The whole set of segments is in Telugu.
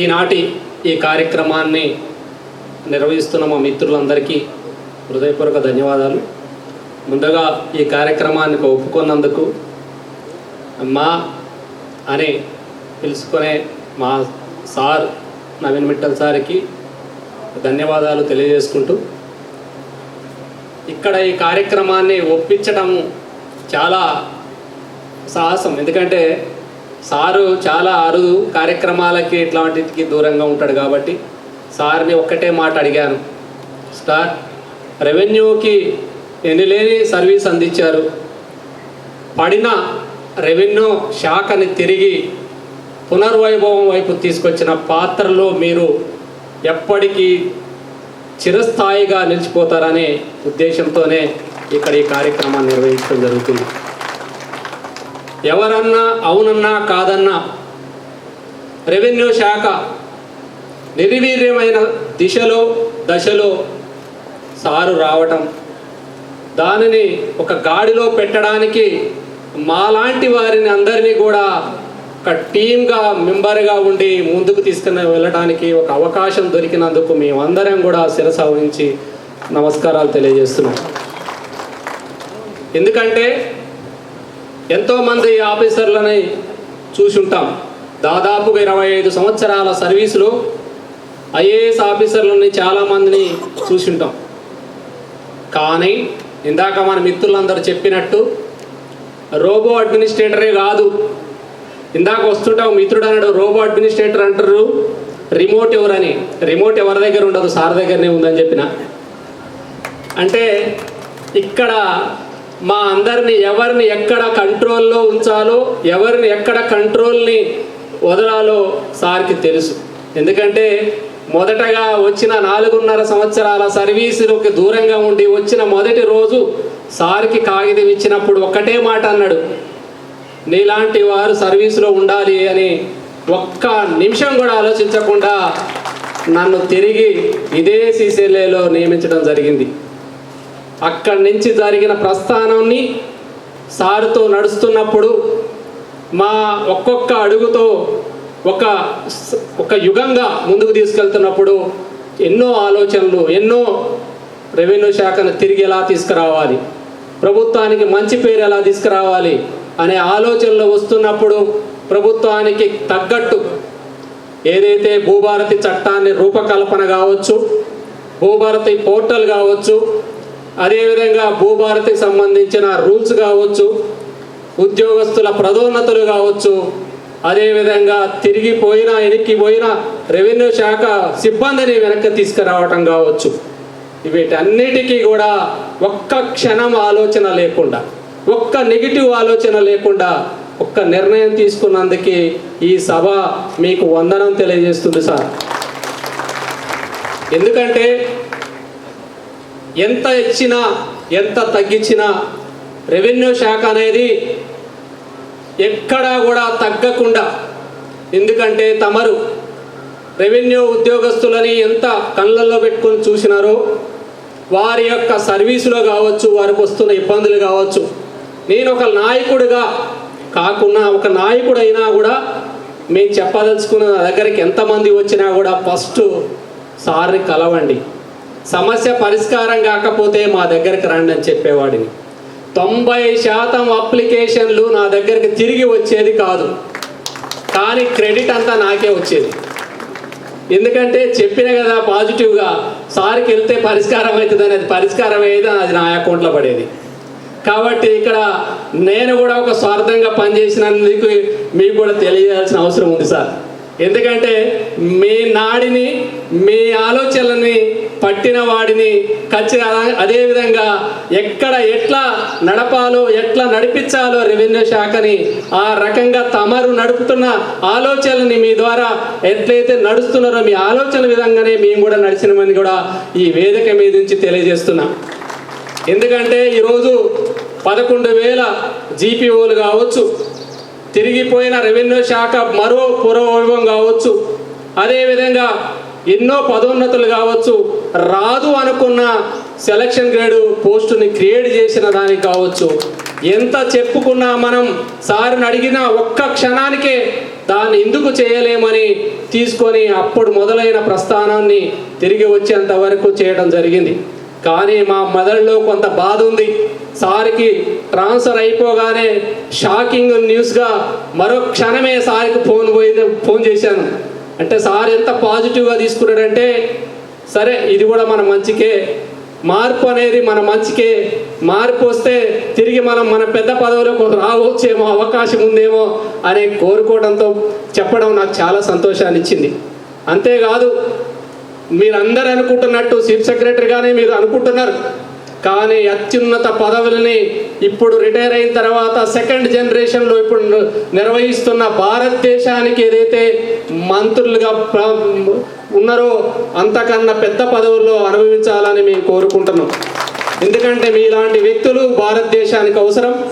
ఈనాటి ఈ కార్యక్రమాన్ని నిర్వహిస్తున్న మా మిత్రులందరికీ హృదయపూర్వక ధన్యవాదాలు. ముందుగా ఈ కార్యక్రమానికి ఒప్పుకున్నందుకు మా అని పిలుచుకునే మా సార్ నవీన్ మిట్టల్ సార్కి ధన్యవాదాలు తెలియజేసుకుంటూ ఇక్కడ ఈ కార్యక్రమాన్ని ఒప్పించడం చాలా సాహసం. ఎందుకంటే సారు చాలా అరుదు కార్యక్రమాలకి ఇట్లాంటికి దూరంగా ఉంటాడు కాబట్టి సార్ని ఒక్కటే మాట అడిగాను. సార్ రెవెన్యూకి ఎన్నిలేని సర్వీస్ అందించారు. పడిన రెవెన్యూ శాఖని తిరిగి పునర్వైభవం వైపు తీసుకొచ్చిన పాత్రలో మీరు ఎప్పటికీ చిరస్థాయిగా నిలిచిపోతారనే ఉద్దేశంతోనే ఇక్కడ ఈ కార్యక్రమాన్ని నిర్వహించడం జరుగుతుంది. ఎవరన్నా అవునన్నా కాదన్నా రెవెన్యూ శాఖ నిర్వీర్యమైన దిశలో దశలో సారు రావటం దానిని ఒక గాడిలో పెట్టడానికి మాలాంటి వారిని అందరినీ కూడా ఒక టీమ్గా మెంబర్గా ఉండి ముందుకు తీసుకుని వెళ్ళడానికి ఒక అవకాశం దొరికినందుకు మేమందరం కూడా శిరస వహించి నమస్కారాలు తెలియజేస్తున్నాం. ఎందుకంటే ఎంతోమంది ఆఫీసర్లని చూసుంటాం. దాదాపుగా ఇరవై ఐదు సంవత్సరాల సర్వీసులో ఐఏఎస్ ఆఫీసర్లని చాలామందిని చూసుంటాం. కానీ ఇందాక మన మిత్రులందరూ చెప్పినట్టు రోబో అడ్మినిస్ట్రేటరే కాదు. ఇందాక వస్తుంటాం మిత్రుడు అన్నాడు రోబో అడ్మినిస్ట్రేటర్ అంటారు రిమోట్ ఎవరని? రిమోట్ ఎవరి దగ్గర ఉండదు సార్ దగ్గరనే ఉందని చెప్పిన. అంటే ఇక్కడ మా అందరిని ఎవరిని ఎక్కడ కంట్రోల్లో ఉంచాలో ఎవరిని ఎక్కడ కంట్రోల్ని వదలాలో సార్కి తెలుసు. ఎందుకంటే మొదటగా వచ్చిన నాలుగున్నర సంవత్సరాల సర్వీసులోకి దూరంగా ఉండి వచ్చిన మొదటి రోజు సార్కి కాగితం ఇచ్చినప్పుడు ఒక్కటే మాట అన్నాడు. నీలాంటి వారు సర్వీసులో ఉండాలి అని ఒక్క నిమిషం కూడా ఆలోచించకుండా నన్ను తిరిగి ఇదే సీసీఎల్ఏలో నియమించడం జరిగింది. అక్కడి నుంచి జరిగిన ప్రస్థానాన్ని సారుతో నడుస్తున్నప్పుడు మా ఒక్కొక్క అడుగుతో ఒక ఒక యుగంగా ముందుకు తీసుకెళ్తున్నప్పుడు ఎన్నో ఆలోచనలు ఎన్నో రెవెన్యూ శాఖను తిరిగి ఎలా తీసుకురావాలి ప్రభుత్వానికి మంచి పేరు ఎలా తీసుకురావాలి అనే ఆలోచనలు వస్తున్నప్పుడు ప్రభుత్వానికి తగ్గట్టు ఏదైతే భూభారతి చట్టాన్ని రూపకల్పన కావచ్చు భూభారతి పోర్టల్ కావచ్చు అదేవిధంగా భూభారతికి సంబంధించిన రూల్స్ కావచ్చు ఉద్యోగస్తుల ప్రదోన్నతులు కావచ్చు అదేవిధంగా తిరిగిపోయిన వెనక్కి పోయిన రెవెన్యూ శాఖ సిబ్బందిని వెనక్కి తీసుకురావటం కావచ్చు. వీటన్నిటికీ కూడా ఒక్క క్షణం ఆలోచన లేకుండా ఒక్క నెగిటివ్ ఆలోచన లేకుండా ఒక్క నిర్ణయం తీసుకున్నందుకే ఈ సభ మీకు వందనం తెలియజేస్తుంది సార్. ఎందుకంటే ఎంత ఇచ్చినా ఎంత తగ్గించినా రెవెన్యూ శాఖ అనేది ఎక్కడా కూడా తగ్గకుండా ఎందుకంటే తమరు రెవెన్యూ ఉద్యోగస్తులని ఎంత కళ్ళల్లో పెట్టుకొని చూసినారో వారి యొక్క సర్వీసులో కావచ్చు వారికి వస్తున్న ఇబ్బందులు కావచ్చు. నేను ఒక నాయకుడిగా కాకుండా ఒక నాయకుడైనా కూడా మేము చెప్పదలుచుకున్న దగ్గరికి ఎంతమంది వచ్చినా కూడా ఫస్ట్ సార్ని కలవండి. సమస్య పరిష్కారం కాకపోతే మా దగ్గరికి రండి అని చెప్పేవాడిని. తొంభై శాతం అప్లికేషన్లు నా దగ్గరికి తిరిగి వచ్చేది కాదు. కానీ క్రెడిట్ అంతా నాకే వచ్చేది. ఎందుకంటే చెప్పిన కదా పాజిటివ్గా సార్కి వెళ్తే పరిష్కారం అవుతుందని అది పరిష్కారం అయ్యేది అది నా అకౌంట్లో పడేది. కాబట్టి ఇక్కడ నేను కూడా ఒక స్వార్థంగా పనిచేసినందుకు మీకు కూడా తెలియజేయాల్సిన అవసరం ఉంది సార్. ఎందుకంటే మీ నాడిని మీ ఆలోచనలని పట్టిన వాడిని ఖచ్చితంగా అదేవిధంగా ఎక్కడ ఎట్లా నడపాలో ఎట్లా నడిపించాలో రెవెన్యూ శాఖని ఆ రకంగా తమరు నడుపుతున్న ఆలోచనని మీ ద్వారా ఎట్లయితే నడుస్తున్నారో మీ ఆలోచన విధంగానే మేము కూడా నడిచినమని కూడా ఈ వేదిక మీద నుంచి తెలియజేస్తున్నాం. ఎందుకంటే ఈరోజు పదకొండు వేల జీపీఓలు కావచ్చు తిరిగిపోయిన రెవెన్యూ శాఖ మరో పురవైభవం కావచ్చు. అదేవిధంగా ఎన్నో పదోన్నతులు కావచ్చు. రాదు అనుకున్న సెలక్షన్ గ్రేడ్ పోస్టుని క్రియేట్ చేసిన దానికి కావచ్చు. ఎంత చెప్పుకున్నా మనం సార్ని అడిగిన ఒక్క క్షణానికే దాన్ని ఎందుకు చేయలేమని తీసుకొని అప్పుడు మొదలైన ప్రస్థానాన్ని తిరిగి వచ్చేంత వరకు చేయడం జరిగింది. కానీ మా మదర్లో కొంత బాధ ఉంది. సార్కి ట్రాన్స్ఫర్ అయిపోగానే షాకింగ్ న్యూస్గా మరో క్షణమే సార్కి ఫోన్ పోయింది ఫోన్ చేశాను. అంటే సార్ ఎంత పాజిటివ్గా తీసుకున్నాడంటే సరే ఇది కూడా మన మంచికే. మార్పు అనేది మన మంచికే. మార్పు వస్తే తిరిగి మనం మన పెద్ద పదవులకు రావచ్చేమో అవకాశం ఉందేమో అని కోరుకోవడంతో చెప్పడం నాకు చాలా సంతోషాన్ని ఇచ్చింది అంతేకాదు మీరందరూ అనుకుంటున్నట్టు చీఫ్ సెక్రటరీగానే మీరు అనుకుంటున్నారు. కానీ అత్యున్నత పదవులని ఇప్పుడు రిటైర్ అయిన తర్వాత సెకండ్ జనరేషన్లో ఇప్పుడు నిర్వహిస్తున్న భారతదేశానికి ఏదైతే మంత్రులుగా ఉన్నారో అంతకన్నా పెద్ద పదవుల్లో అనుభవించాలని మేము కోరుకుంటున్నాం. ఎందుకంటే మీలాంటి వ్యక్తులు భారతదేశానికి అవసరం.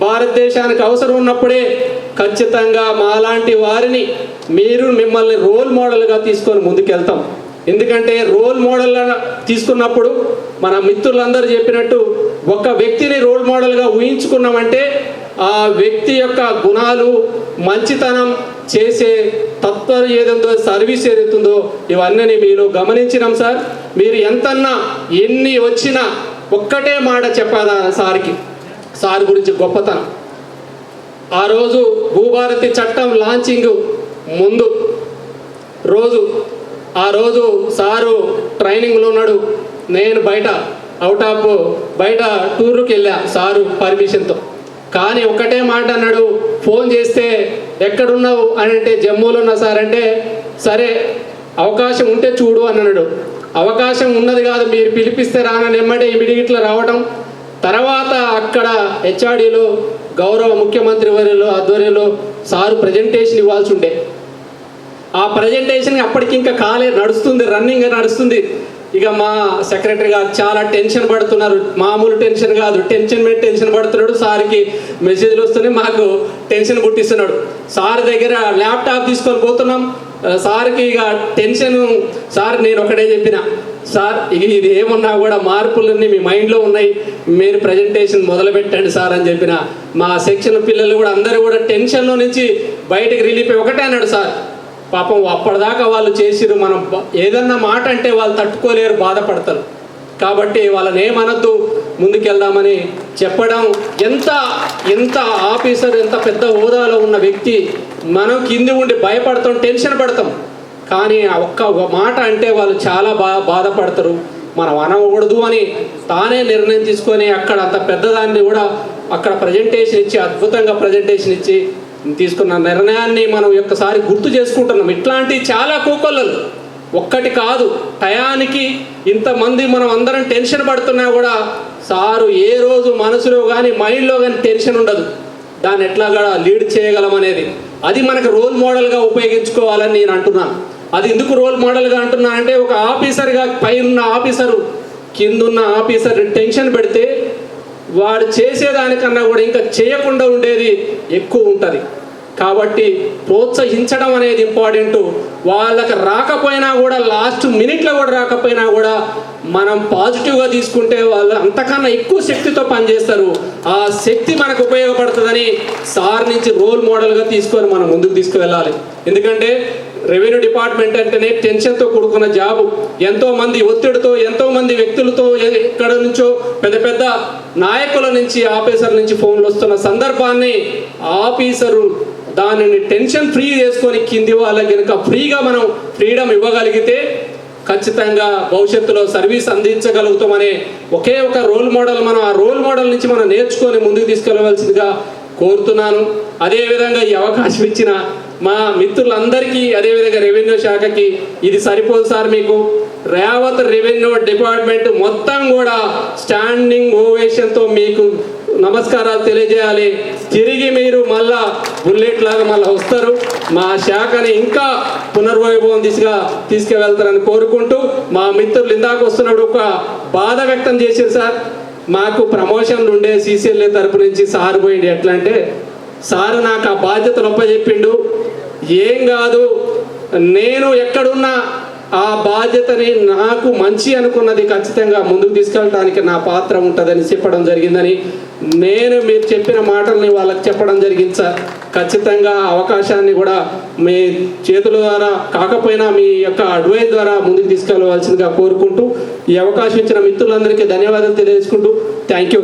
భారతదేశానికి అవసరం ఉన్నప్పుడే ఖచ్చితంగా మాలాంటి వారిని మీరు మిమ్మల్ని రోల్ మోడల్గా తీసుకొని ముందుకెళ్తాం. ఎందుకంటే రోల్ మోడల్ తీసుకున్నప్పుడు మన మిత్రులందరూ చెప్పినట్టు ఒక వ్యక్తిని రోల్ మోడల్గా ఊహించుకున్నామంటే ఆ వ్యక్తి యొక్క గుణాలు మంచితనం చేసే తత్వం ఏదైందో సర్వీస్ ఏదైతుందో ఇవన్నీ మీరు గమనించినాం సార్. మీరు ఎంతన్నా ఎన్ని వచ్చినా ఒక్కటే మాట చెప్పాదా సార్కి? సార్ గురించి గొప్పతనం. ఆ రోజు భూభారతి చట్టం లాంచింగ్ ముందు రోజు ఆ రోజు సారు ట్రైనింగ్లో ఉన్నాడు. నేను బయట అవుట్ ఆఫ్ బయట టూర్కి వెళ్ళా సారు పర్మిషన్తో. కానీ ఒకటే మాట అన్నాడు ఫోన్ చేస్తే ఎక్కడున్నావు? అని అంటే జమ్మూలో ఉన్నా సార్. అంటే సరే అవకాశం ఉంటే చూడు అని అన్నాడు. అవకాశం ఉన్నది కాదు మీరు పిలిపిస్తే రానని ఎమ్మటే ఇమీడియట్లో రావడం తర్వాత అక్కడ హెచ్ఆర్డీలో గౌరవ ముఖ్యమంత్రి వర్యులు ఆధ్వర్యంలో సారు ప్రజెంటేషన్ ఇవ్వాల్సి ఉండే. ఆ ప్రజెంటేషన్ అప్పటికి ఇంకా కాలే నడుస్తుంది రన్నింగ్ నడుస్తుంది. ఇక మా సెక్రటరీ గారు చాలా టెన్షన్ పడుతున్నారు. మామూలు టెన్షన్ కాదు. టెన్షన్ మీద టెన్షన్ పడుతున్నాడు. సార్కి మెసేజ్లు వస్తున్నాయి. మాకు టెన్షన్ పుట్టిస్తున్నాడు. సార్ దగ్గర ల్యాప్టాప్ తీసుకొని పోతున్నాం. సార్కి ఇక టెన్షన్ సార్ నేను ఒకటే చెప్పిన. సార్ ఇక ఇది ఏమున్నా కూడా మార్పులన్నీ మీ మైండ్లో ఉన్నాయి. మీరు ప్రజెంటేషన్ మొదలు పెట్టండి సార్ అని చెప్పిన. మా సెక్షన్ పిల్లలు కూడా అందరూ కూడా టెన్షన్లో నుంచి బయటకు రిలీఫ్ ఒకటే అన్నాడు సార్. పాపం అప్పటిదాకా వాళ్ళు చేసిరు మనం ఏదన్నా మాట అంటే వాళ్ళు తట్టుకోలేరు బాధపడతారు. కాబట్టి వాళ్ళని ఏమనద్దు ముందుకెళ్దామని చెప్పడం. ఎంత ఎంత ఆఫీసర్ ఎంత పెద్ద హోదాలో ఉన్న వ్యక్తి మనం కింది ఉండి భయపడతాం టెన్షన్ పడతాం. కానీ ఒక్క మాట అంటే వాళ్ళు చాలా బా బాధపడతారు. మనం అనకూడదు అని తానే నిర్ణయం తీసుకొని అక్కడ అంత పెద్దదాన్ని కూడా అక్కడ ప్రజెంటేషన్ ఇచ్చి అద్భుతంగా ప్రజెంటేషన్ ఇచ్చి తీసుకున్న నిర్ణయాన్ని మనం ఒక్కసారి గుర్తు చేసుకుంటున్నాం. ఇట్లాంటి చాలా కోకొల్లలు. ఒక్కటి కాదు. టయానికి ఇంతమంది మనం అందరం టెన్షన్ పడుతున్నా కూడా సారు ఏ రోజు మనసులో కానీ మైండ్లో కానీ టెన్షన్ ఉండదు. దాన్ని ఎట్లా కూడా లీడ్ చేయగలం అనేది. అది మనకు రోల్ మోడల్గా ఉపయోగించుకోవాలని నేను అంటున్నాను. అది ఎందుకు రోల్ మోడల్గా అంటున్నా అంటే ఒక ఆఫీసర్గా పైన ఆఫీసరు కిందున్న ఆఫీసర్ టెన్షన్ పెడితే వాడు చేసేదానికన్నా కూడా ఇంకా చేయకుండా ఉండేది ఎక్కువ ఉంటుంది. కాబట్టి ప్రోత్సహించడం అనేది ఇంపార్టెంట్. వాళ్ళకి రాకపోయినా కూడా లాస్ట్ మినిట్లో కూడా రాకపోయినా కూడా మనం పాజిటివ్గా తీసుకుంటే వాళ్ళు అంతకన్నా ఎక్కువ శక్తితో పనిచేస్తారు. ఆ శక్తి మనకు ఉపయోగపడుతుందని సార్ నుంచి రోల్ మోడల్గా తీసుకొని మనం ముందుకు తీసుకువెళ్ళాలి. ఎందుకంటే రెవెన్యూ డిపార్ట్మెంట్ అంటేనే టెన్షన్తో కూడుకున్న జాబ్. ఎంతో మంది ఒత్తిడితో ఎంతో మంది వ్యక్తులతో ఎక్కడ నుంచో పెద్ద పెద్ద నాయకుల నుంచి ఆఫీసర్ నుంచి ఫోన్లు వస్తున్న సందర్భాన్ని ఆఫీసరు దానిని టెన్షన్ ఫ్రీ చేసుకొని కింది వాళ్ళకి కనుక ఫ్రీగా మనం ఫ్రీడమ్ ఇవ్వగలిగితే ఖచ్చితంగా భవిష్యత్తులో సర్వీస్ అందించగలుగుతామనే ఒకే ఒక రోల్ మోడల్ మనం ఆ రోల్ మోడల్ నుంచి మనం నేర్చుకొని ముందుకు తీసుకెళ్ళవలసిందిగా కోరుతున్నాను. అదేవిధంగా ఈ అవకాశం ఇచ్చిన మా మిత్రులందరికీ అదేవిధంగా రెవెన్యూ శాఖకి ఇది సరిపోదు సార్ మీకు. రేవత్ రెవెన్యూ డిపార్ట్మెంట్ మొత్తం కూడా స్టాండింగ్ ఓవేషన్తో మీకు నమస్కారాలు తెలియజేయాలి. తిరిగి మీరు మళ్ళా బుల్లెట్ లాగా మళ్ళీ వస్తారు. మా శాఖని ఇంకా పునర్వైభవం దిశగా తీసుకువెళ్తారని కోరుకుంటూ మా మిత్రులు ఇందాక వస్తున్నాడు ఒక బాధ వ్యక్తం చేశారు సార్. మాకు ప్రమోషన్లు ఉండే సీసీఎల్ఏ తరపు నుంచి సార్ పోయింది ఎట్లా అంటే సార్ నాకు ఆ బాధ్యతలు ఒప్పచెప్పిండు. ఏం కాదు నేను ఎక్కడున్నా ఆ బాధ్యతని నాకు మంచి అనుకున్నది ఖచ్చితంగా ముందుకు తీసుకెళ్ళడానికి నా పాత్ర ఉంటుందని చెప్పడం జరిగిందని నేను మీరు చెప్పిన మాటల్ని వాళ్ళకి చెప్పడం జరిగింది సార్. ఖచ్చితంగా అవకాశాన్ని కూడా మీ చేతుల ద్వారా కాకపోయినా మీ యొక్క అడ్వైజ్ ద్వారా ముందుకు తీసుకెళ్ళవలసిందిగా కోరుకుంటూ ఈ అవకాశం ఇచ్చిన మిత్రులందరికీ ధన్యవాదాలు తెలియజేసుకుంటూ థ్యాంక్ యూ.